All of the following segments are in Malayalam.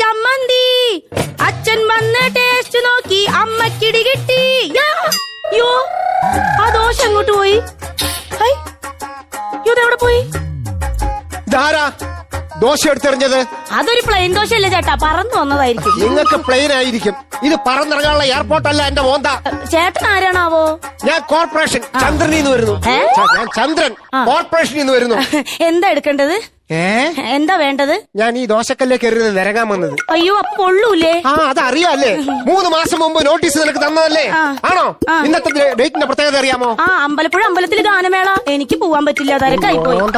ചമ്മന്തി. അച്ഛൻ വന്ന് ടേസ്റ്റ് നോക്കി അമ്മക്കിടി കിട്ടി. യോ ആ ദോശ അങ്ങോട്ട് പോയി? ഇതെവിടെ പോയി? ദോശ എടുത്തെറിഞ്ഞത്? അതൊരു പ്ലെയിൻ ദോശ അല്ലേ ചേട്ടാ പറന്നു വന്നതായിരിക്കും. നിങ്ങൾക്ക് പ്ലെയിൻ ആയിരിക്കും. ഇത് പറന്നിറങ്ങാനുള്ള എയർപോർട്ട് അല്ല എന്റെ മോന്ത. ചേട്ടൻ ആരാണാവോ? ഞാൻ കോർപ്പറേഷൻ ചന്ദ്രനിൽ നിന്ന് വരുന്നു. ഞാൻ ചന്ദ്രൻ കോർപ്പറേഷനിൽ നിന്ന് വരുന്നു. എന്താ എടുക്കേണ്ടത്? എന്താ വേണ്ടത്? ഞാൻ ഈ ദോശക്കല്ലേ കയറി നിരകാൻ വന്നത്. അയ്യോ അപ്പൊ കൊള്ളൂലേ ആ അത് അതറിയാല്ലേ മൂന്ന് മാസം മുമ്പ് നോട്ടീസ് നിനക്ക് തന്നതല്ലേ? ആണോ? ഇന്നത്തെ ഡേറ്റിന്റെ പ്രത്യേകത അറിയാമോ? ആ അമ്പലപ്പുഴ അമ്പലത്തിൽ ഗാനമേള. എനിക്ക് പോവാൻ പറ്റില്ല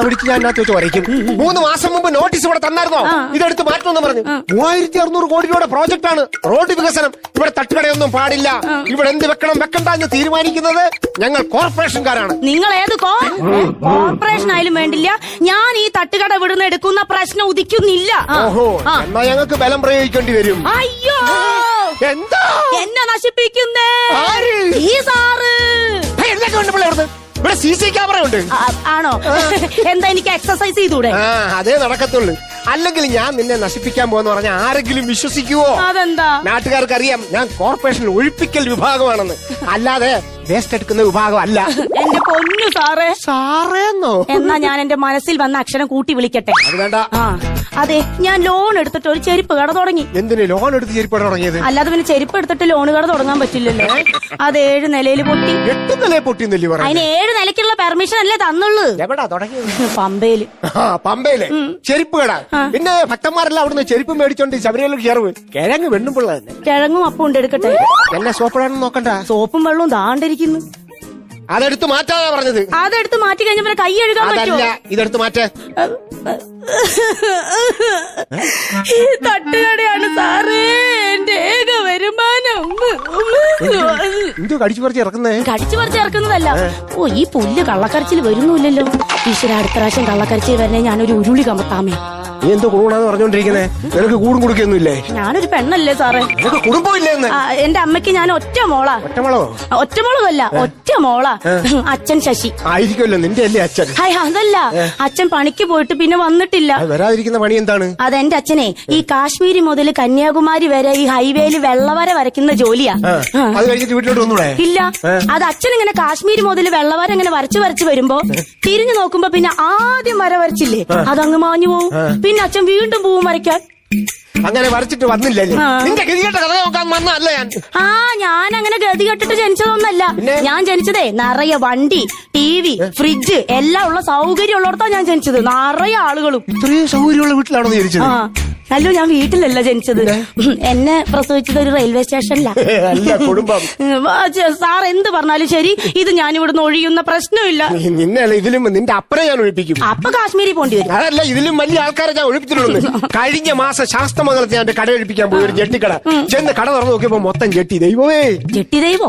പിടിച്ച് ഞാൻ അതിനകത്ത് വെച്ച് വരയ്ക്കും. മൂന്ന് മാസം മുമ്പ് നോട്ടീസ് ഇവിടെ തന്നായിരുന്നോ? ഇതെടുത്ത് മാറ്റണമെന്ന് പറഞ്ഞു. മൂവായിരത്തി അറുന്നൂറ് കോടി രൂപയുടെ പ്രോജക്റ്റ് ആണ് റോഡ് വികസനം. ഇവിടെ തട്ടുകടയൊന്നും പാടില്ല. ഇവിടെ എന്ത് വെക്കണം വെക്കണ്ട എന്ന് തീരുമാനിക്കുന്നത് ഞങ്ങൾ കോർപ്പറേഷൻകാരാണ് നിങ്ങൾ ഏത് കോർപ്പറേഷൻ ആയാലും വേണ്ടില്ല. ഞാൻ ഈ തട്ടുകട വിടുന്ന എടുക്കുന്ന പ്രശ്നം ഉദിക്കുന്നില്ല. ഓഹോ ആ. എന്നാ ഞങ്ങൾക്ക് ബലം പ്രയോഗിക്കേണ്ടി വരും. അയ്യോ! എന്താ? എന്നെ നശിപ്പിക്കുന്നേ. ആര്? ഈ സാറ്. ഹേയ്, എന്തൊക്കെ ഉണ്ട് പിള്ളേ? ഇവിടെ സി സി ക്യാമറ ഉണ്ട്. ആ, ആണോ? എന്താ എനിക്ക് എക്സസൈസ് ചെയ്തൂടെ ആ അതേ നടക്കത്തുള്ളൂ. അല്ലെങ്കിൽ ഞാൻ നിന്നെ നശിപ്പിക്കാൻ പോകുന്ന പറഞ്ഞ ആരെങ്കിലും വിശ്വസിക്കുവോ? അതെന്താ? നാട്ടുകാർക്ക് അറിയാം ഞാൻ കോർപ്പറേഷൻ ഒഴിപ്പിക്കൽ വിഭാഗമാണെന്ന്. അല്ലാതെ വേസ്റ്റ് എടുക്കുന്ന വിഭാഗം അല്ല പൊന്നു സാറേ. സാറേന്നോ? എന്നാ ഞാൻ എന്റെ മനസ്സിൽ വന്ന അക്ഷരം കൂട്ടി വിളിക്കട്ടെ. അത് വേണ്ട. ആ അതെ ഞാൻ ലോൺ എടുത്തിട്ട് ഒരു ചെരുപ്പ് കട തുടങ്ങി. എന്തിന് ലോൺ എടുത്ത് ചെരിപ്പട തുടങ്ങിയത്? അല്ലാതെ പിന്നെ ചെരുപ്പ് എടുത്തിട്ട് ലോൺ കട തുടങ്ങാൻ പറ്റില്ലല്ലോ. അത് ഏഴ് നിലയിൽ പൊട്ടി. എട്ട് നില പൊട്ടിന്നല്ലേ പറഞ്ഞു അതിന് ഏഴ് നിലയ്ക്കുള്ള പെർമിഷൻ അല്ലേ തന്നുള്ളൂ. എവിടാ തുടങ്ങിയത്? പമ്പയിൽ. ആ പമ്പയിൽ. ചെരുപ്പ് കട. പിന്നെ ഭക്തന്മാരെല്ലാം അവിടുന്ന് ചെരുപ്പ് മേടിച്ചോണ്ട് ശബരിമല കയറുവ് കിഴങ്ങ് തന്നെ കിഴങ്ങും അപ്പം ഉണ്ട് എടുക്കട്ടെ. എന്നെ സോപ്പിടാണെന്ന് നോക്കണ്ട. സോപ്പും വെള്ളവും ദാണ്ടിരിക്കുന്നു. അതെടുത്ത് മാറ്റാതാ പറഞ്ഞത്. അതെടുത്ത് മാറ്റി കഴിഞ്ഞ കൈ കഴുകാൻ അതല്ല പറ്റുമോ? ഇതെടുത്ത് മാറ്റേ. ഈ തട്ടുകടയാണ് സാറേ എന്റെ ഏക വരുമാനം. എന്ത് കടിച്ചു പറിച്ച് ഇറക്കുന്നേ? കടിച്ചു പറിച്ച് ഇറക്കുന്നതല്ല. ഓ ഈ പുല്ല് കള്ളക്കരച്ചിൽ വരുന്നില്ലല്ലോ ഈശ്വര അടുത്ത പ്രാവശ്യം കള്ളക്കരച്ചിൽ വരണേ ഞാനൊരു ഉരുളി കമത്താമേ. നീ എന്തോ കൂടാന്ന് പറഞ്ഞോണ്ടിരിക്കുന്നേ? നിനക്ക് കൂടും കുടിക്കൊന്നുമില്ലേ ഞാനൊരു പെണ്ണല്ലേ സാറേ. നിനക്ക് കുടുംബം ഇല്ലെന്ന് ആ, എന്റെ അമ്മയ്ക്ക് ഞാൻ ഒറ്റ മോളാ. ഒറ്റമളോ? ഒറ്റമോളല്ല ഒറ്റ മോളാ. അച്ഛൻ ശശി. ആയിരിക്കുമല്ലോ നിന്റെ അല്ലേ അച്ഛൻ? ഹായ് അതല്ല. അച്ഛൻ പണിക്ക് പോയിട്ട് പിന്നെ വന്നിട്ടില്ല. വരാതിരിക്കുന്ന പണി എന്താണ്? അതെന്റെ അച്ഛനെ ഈ കാശ്മീരി മുതൽ കന്യാകുമാരി വരെ ഈ ഹൈവേയിൽ വെള്ളവര വരയ്ക്കുന്ന ജോലിയാ. അത് കഴിഞ്ഞിട്ട് വീട്ടിലോട്ട് വന്നൂടെ? ഇല്ല. അത് അച്ഛൻ ഇങ്ങനെ കാശ്മീരി മുതൽ വെള്ളവര ഇങ്ങനെ വരച്ചു വരച്ചു വരുമ്പോ തിരിഞ്ഞു നോക്കുമ്പോ പിന്നെ ആദ്യം വര വരച്ചില്ലേ? അതങ്ങ് മാഞ്ഞു പോവും. പിന്നെ അച്ഛൻ വീണ്ടും പൂവും വരയ്ക്കാൻ. അങ്ങനെ വരച്ചിട്ട് വന്നില്ലല്ലേ. നിന്റെ ഗതികെട്ട കഥ നോക്കാൻ വന്നല്ല ഞാൻ. ആ ഞാൻ അങ്ങനെ ഗതി കെട്ടിട്ട് ജനിച്ചതൊന്നല്ല. ഞാൻ ജനിച്ചതേ നിറയെ വണ്ടി ടി വി ഫ്രിഡ്ജ് എല്ലാം ഉള്ള സൗകര്യം ഉള്ളിടത്താ ഞാൻ ജനിച്ചത്. നിറയെ ആളുകളും. ഇത്രയും സൗകര്യമുള്ള വീട്ടിലാണോ ജനിച്ചത്? ആ. അല്ലോ ഞാൻ വീട്ടിലല്ല ജനിച്ചത്. എന്നെ പ്രസവിച്ചത് ഒരു റെയിൽവേ സ്റ്റേഷനില. കുടുംബം. സാർ എന്ത് പറഞ്ഞാലും ശരി ഇത് ഞാൻ ഇവിടുന്ന് ഒഴിയുന്ന പ്രശ്നമില്ല. നിന്നെ ഇതിലും നിന്റെ അപ്പനെ ഞാൻ ഒഴിപ്പിക്കും. അപ്പൊ കാശ്മീരി പോണ്ടി വരും. അതല്ല ഇതിലും വലിയ ആൾക്കാരെ ഞാൻ ഒഴിപ്പിച്ചിട്ടുണ്ട് കഴിഞ്ഞ മാസം ശാസ്ത്രമംഗലത്തെ ഞാൻ കട ഒഴിപ്പിക്കാൻ പോയി ഒരു ജെട്ടിക്കട. ചെന്ന് കട തുറന്നു നോക്കിയപ്പോ മൊത്തം ജെട്ടി ദൈവമേ. ജെട്ടി ദൈവോ?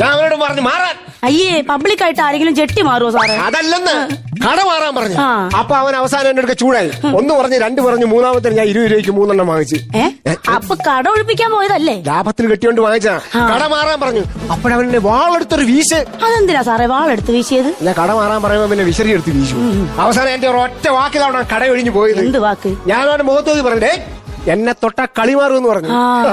ഞാൻ അവരോട് പറഞ്ഞു മാറാൻ. അയ്യേ പബ്ലിക് ആയിട്ട് ആരെങ്കിലും ജെട്ടി മാറുമോ സാറേ? അതല്ലെന്ന്. കട മാറാൻ പറഞ്ഞു. ആ. അപ്പൊ അവൻ അവസാനം എന്റെ അടുക്ക ചൂടായി. ഒന്ന് പറഞ്ഞ് രണ്ട് പറഞ്ഞു മൂന്നാമത്തെ ഞാൻ ഇരുപത് രൂപയ്ക്ക് മൂന്നെണ്ണം വാങ്ങിച്ചു. ഏ? അപ്പൊ കട ഒഴിപ്പിക്കാൻ പോയതല്ലേ? ലാഭത്തിൽ കെട്ടിയോണ്ട് വാങ്ങിച്ചാ കട മാറാൻ പറഞ്ഞു. അപ്പോഴവന്റെ വാളെടുത്തൊരു വീശ്. അതെന്തിനാ സാറേ? വാളെടുത്ത് വീശിയത്? ഞാൻ കട മാറാൻ പറയുമ്പോ പിന്നെ വിശറി എടുത്ത് വീശു. അവസാനം എന്റെ ഒറ്റ വാക്കിലാണ് കട ഒഴിഞ്ഞു പോയത്. എന്ത് വാക്ക്? ഞാൻ അവന്റെ മുഖത്ത് നോക്കി പറഞ്ഞു "ഡേയ്, എന്നെ തൊട്ട കളി എന്ന് പറഞ്ഞു.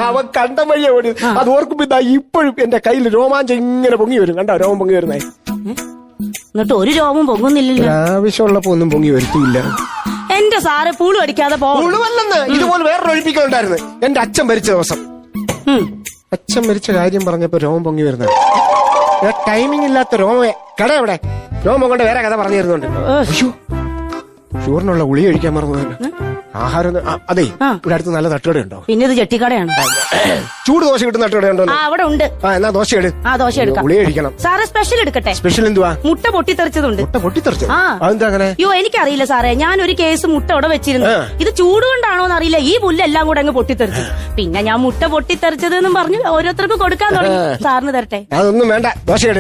അവൻ കണ്ട വഴിയെ ഓടി. അത് ഓർക്കുമ്പോ ഇതാ ഇപ്പോഴും എന്റെ കയ്യിൽ രോമാഞ്ചം ഇങ്ങനെ പൊങ്ങി വരും. കണ്ടോ? രോമം പൊങ്ങി വരുന്നേ. എന്നിട്ട് ഒരു രോമം പൊങ്ങുന്നില്ലല്ലോ. ആവശ്യമുള്ളപ്പോ ഒന്നും പൊങ്ങി വരുത്തിയില്ല എന്റെ സാറ് പൂളു അടിക്കാതെ പോ. ഉളുവല്ലെന്ന് ഇതുപോലെ വേറൊരു ഒഴിപ്പിക്കലുണ്ടായിരുന്നു. എന്റെ അച്ഛൻ മരിച്ച ദിവസം. അച്ഛൻ മരിച്ച കാര്യം പറഞ്ഞപ്പോ രോമം പൊങ്ങി വരുന്നത്. ടൈമിംഗ് ഇല്ലാത്ത രോമേ കട എവിടെ? രോമം കൊണ്ട് വേറെ കഥ പറഞ്ഞു തരുന്നുണ്ട് അയ്യോ ഉളി കഴിക്കാൻ മറന്നു ആഹാരം ഒന്ന്- ആ, അതെ. ഇവിടെ അടുത്ത് നല്ല തട്ടുകടയുണ്ടോ പിന്നെ ഇത് ചെട്ടിക്കടയാണ് ചൂട് ദോശ കിട്ടുന്ന തട്ടുകടയുണ്ടോ ആ അവിടെ ഉണ്ട്. ആ എന്നാ ദോശ എടു ആ ദോശ എടുക്കാം. കഴിക്കണം സാറേ സ്പെഷ്യൽ എടുക്കട്ടെ? സ്പെഷ്യൽ എന്തുവാ? മുട്ട പൊട്ടിത്തെറിച്ചതുണ്ട്. മുട്ട പൊട്ടിത്തെറിച്ചു? ആ. അതെന്താ അങ്ങനെ? അയ്യോ എനിക്കറിയില്ല സാറേ. ഞാൻ ഒരു കേസ് മുട്ട അവിടെ വെച്ചിരുന്നു. ഇത് ഇത് കൊണ്ടാണോന്ന് എന്നറിയില്ല. ഈ പുല്ലെല്ലാം കൂടെ അങ്ങ് പൊട്ടിത്തെറിച്ചു. പിന്നെ ഞാൻ മുട്ട പൊട്ടിത്തെറിച്ചത് എന്നും പറഞ്ഞു ഓരോരുത്തർക്ക് കൊടുക്കാൻ തുടങ്ങി. സാറിന് തരട്ടെ. അതൊന്നും വേണ്ട. ദോശ എടു